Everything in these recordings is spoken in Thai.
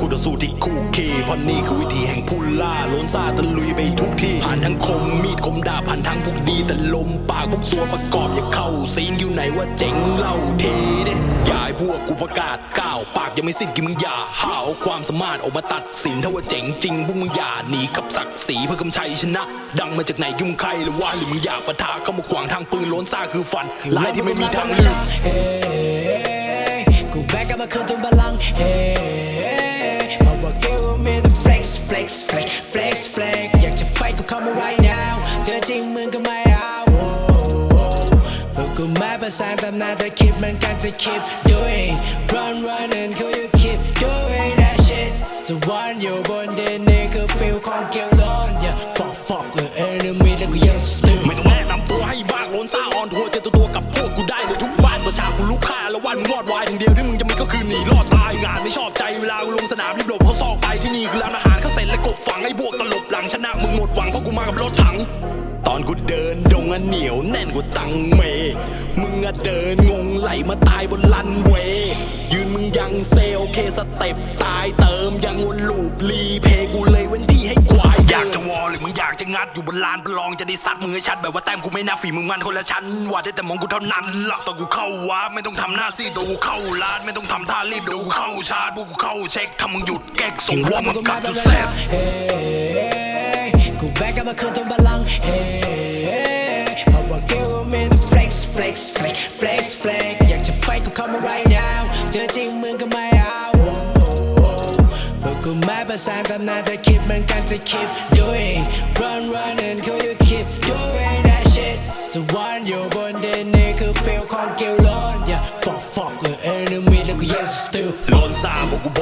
คู่ต่อสู้ที่คู่คีเพราะนี่คือวิธีแห่งผู้ล่าล้นซาตะลุยไปทุกที่ผ่านทั้งคมมีดคมดาบผ่านทั้งพวกดีแต่ลมปากพวกตัวประกอบอย่าเข้าซีนอยู่ไหนว่าเจ๋งเล่าทีเด้อย่าให้พวกกูประกาศก้าวปากยังไม่สิ้นกินมึงอย่าหาเอาความสามารถออกมาตัดสินถ้าว่าเจ๋งจริงพวกมึงอย่าหนีกับศักดิ์ศรีเพื่อกำชัยชนะ ดังมาจากไหนยุ่งใครหรือว่าหรือมึงอยากปะทะเข้ามาขวางทางปืนล้นซ่าคือฟันลายที่ไม่มีทางเลือก กูแบกกลับมาคืนทุนบัลลังเฮ้เพราะว่าเกลมีแต่ flex flex flex flex flex อยากจะไฟกูเข้ามา right now เจอจริงมึงก็ไม่เอาโอ้โอ้พวกกูไม่ประสานตามหน้าแต่คิดมันกันจะ keep doing run run and go you keep doing that shit สวรรค์อยู่บนดินนี่คือฟิลของเกลลอน yeah fuck fuck กับ enemy วลากูลงสนามรีบหลบเขาซอกไปที่นี่คือร้านอาหารเขาเสร็จและกบฝังไอ้พวกตลบหลังชนะมึงหมดหวังเพราะกูมากับรถถัง ตอนกูเดินดงอันเหนียวแน่นกูตังเม มึงอะเดินงงไหลมาตายบนลันเวยยืนมึงยังเซลเคสเต็ปตายเติมยังวนลูบรีเพ นัดอยู่บนลานประลองจะได้ซัดมึงให้ชัดแบบว่าแต้มกูไม่น่าฝีมึงมันคนละชั้นว่าได้แต่มองกูเท่านั้นหล่ะตอนกูเข้าวาร์ปไม่ต้องทำหน้าซีดตัวกูเข้าลาดไม่ต้องทำท่ารีบเดี๋ยวกูเข้าชาร์จพวกกูเข้าเช็คถ้ามึงหยุดแก๊กส่งว่ามึงกลับจุดเซฟเฮ้กูแบกกับมาคืนทุนบัลลังก์เฮ้เพราะว่าเกลมีแต่ flex flex flex flex flex อยากจะไฟกูเข้ามา right now เจอจริงมึงก็ไม่เอาพวกกูไม่ประสานตามหน้าแต่คิดเหมันกันจะ keep doing run run and go you keep doing that shit สวรรค์อยู่บนดินนี่คือ feel ของเกลลอน yeah fuck fuck กับ enemy แล้วกูยัง still โลนซ่าพวกกูโบ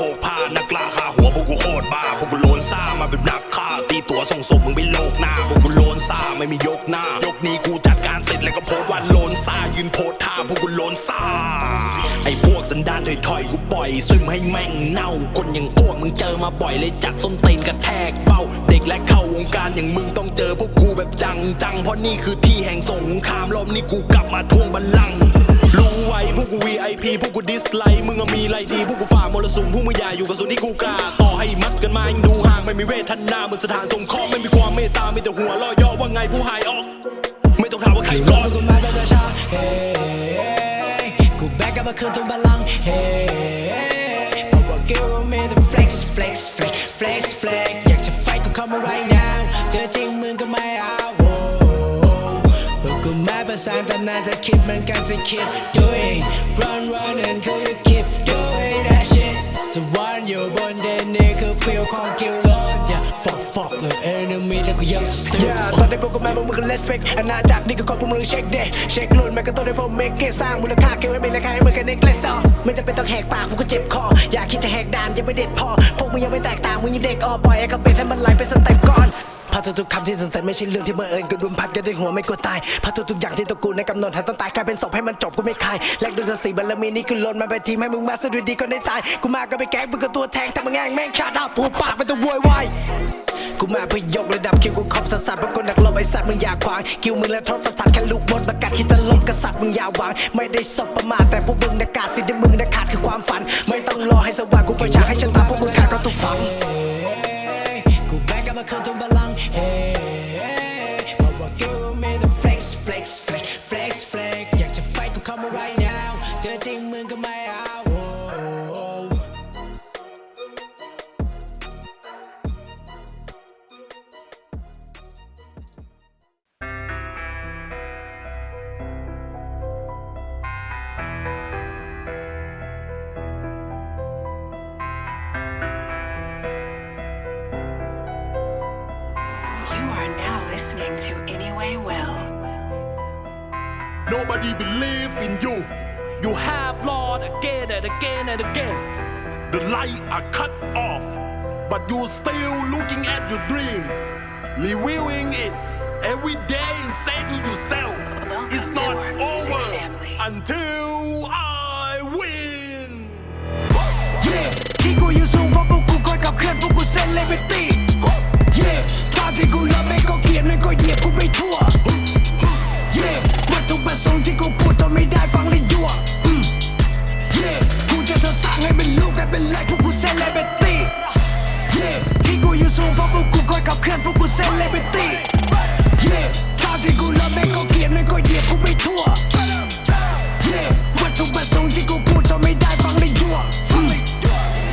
งศพมึงไปโลกหน้าพวกกูโลนซ่าไม่มียกหน้า ยกนี้กูจัดการเสร็จแล้วก็โพสวันโลนซ่ายืนโพสท่าพวกกูโลนซ่า ไอ้พวกสันดานถอยๆกูปล่อย ซึมให้แม่งเน่า คนอย่างพวกมึงเจอมาบ่อยเลยจัดส้นตีนกระแทกเป้า เด็กและเข้าวงการอย่างมึงต้องเจอพวกกูแบบจังจังเพราะนี่คือที่แห่งสงครามรอบนี้กูกลับมาทวงบัลลังก์ รู้ไว้พวกกู VIP พวกกูดิสไลค์มึงอะมีไรดีพวกกูฝ่ามรสุมพวกมึงอย่าอยู่กับส่วนที่กูกล้าต่อให้มัดกันมายังดูห่างไม่มีเวทนาเหมือนสถานสงเคราะห์ไม่มีความเมตตามีแต่หัวลอยย่อว่าไงผู้หายออก ไม่ต้องถามว่าใครรออนกูมาเป็นประชาเฮ้กูแบกกับมาคืนทุนบัลลังก์เฮ้เพราะว่าเกลมีแต่ flex flex flex flex ไม่ประสานตามหน้าแต่คิดมันกันจะ keep doing run run and go you keep doing that shit สวรรค์อยู่บนดินนี่คือ feel ของเกลลอน yeah fuck fuck กับ enemy แล้วกูยัง still ตอนได้พวกกูแม่พวกมึงก็ respect อาณาจักรนี่ก็ขอพวกมึงเช็คเดเช็ครุ่นแม่ก็ต้องได้พวกเมกเกสร้างมูลค่าเกลให้เป็นราคาให้เหมือนกันเน็กเลสต่อไม่จำเป็นต้องแหกปากพวกกูเจ็บคออย่าคิดจะแหกด่านยังไม่เด็ดพอพวกมึงยังไม่แตกต่างมึงยังเด็กอ่อปล่อยให้เขาเป็นให้มันไหลไปสเต็ปก่อน พัดทุกคำที่สันเสริญไม่ใช่เรื่องที่บังเอิญก็ดุมพัดก็ได้หัวไม่กลัวตายพัดทุกอย่างที่ตัวกูในกำหนดให้ต้องตายกลายเป็นศพให้มันจบกูไม่คายแลกด้วยศักดิ์ศรีบารมีนี่คือล้นมาไปทีมให้มึงมาสะดุดดีก็ได้ตายกูมาก็ไปแกล้งมึงก็ตัวแทงแต่มึงแง่งแม่งชาดาปูปากเป็นตัวโวยวายกูมาเพื่อยกระดับคิวกูครบสัสสัสเป็นคนดักลบไอ้สัตว์มึงอย่าขวางคิวมึงและทศสัตว์แค่ลูกบนประกาศคิดจะลบกษัตริย์มึงอย่าหวังไม่ได้สบประมาทแต่พวกมึงนะกาดสิ่งที่มึงนะขาดคือความฝัน ไม่ต้องรอให้สว่างกูไปฉากให้ฉันตามพวกมึงขาดก็ถูกฝังกูแบกกลับมาคืนทุน are now listening to Anyway Well. Nobody believe in you You have Lord again and again and again The light are cut off But you still looking at your dream Reviewing it every day and say to yourself Welcome It's to not our music over family. until I win ที่กูอยู่สูงเพราะพวกกูคอยขับเคลื่อนพวกกูเซเลบริตี้เย่ ที่กูรับไม่ก็เกลียดไม่ก็เหยียบกูไม่ทั่วเย่วัตถุประสงค์ที่กูพูดตอนไม่ได้ฟังเลยยั่วเย่กูจะสร้างให้เป็นลูกให้เป็นแหลกพวกกูเซเลบริตี้เย่ที่กูอยู่สูงเพราะพวกกูคอยขับเคลื่อนพวกกูเซเลบริตี้เย่ทาที่กูรับไม่ก็เกลียดไม่ก็เหยียบกูไม่ทั่วเย่วัตถุประสงค์ที่กูพูดตอนไม่ได้ฟังเลยยั่ว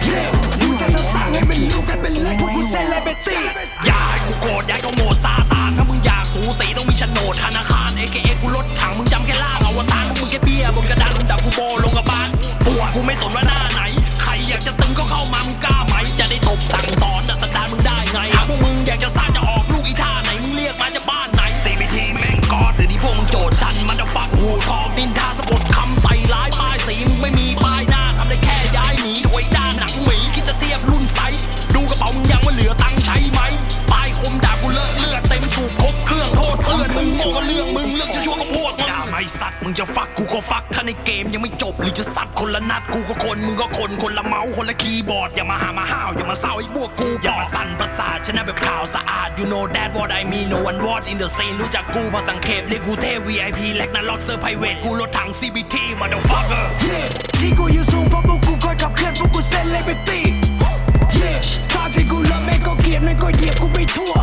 เย่กูจะสร้างให้เป็นลูกให้เป็นแหลกพวกกูเซเลบริตี้ ขาโหมดซาตานถ้ามึงอยากสูสีต้องมีโฉนดธนาคาร AKA กูรถถังมึงจำแค่ล่างอวตารพวกมึงแค่เบี้ยบนกระดานมึงดับกูโบลงกับบานปวดกูไม่สนว่าหน้า กกูก็ฟักถ้าในเกมยังไม่จบหรือจะสัตว์คนละนัดกูก็คนมึงก็คนคนละเมาส์คนละคีย์บอร์ดอย่ามาหามาห้าวอย่ามาเศร้าไอ้พวกกูอย่ามาสั่นประสาทชนะแบบข่าวสะอาด you know that what I mean no one what in the scene รู้จักกูพอสังเขปเรียกกูเทพ VIP แลกนาล็อกเซอร์ไพรเวทกูรถถัง CBT motherfucker Yeah ที่กูอยู่สูงเพราะพวกกูคอยขับเคลื่อนพวกกู celebrity Yeah ทางที่กูเลิศแม่งก็เกลียดแม่งก็เหยียบกูไปทั่ว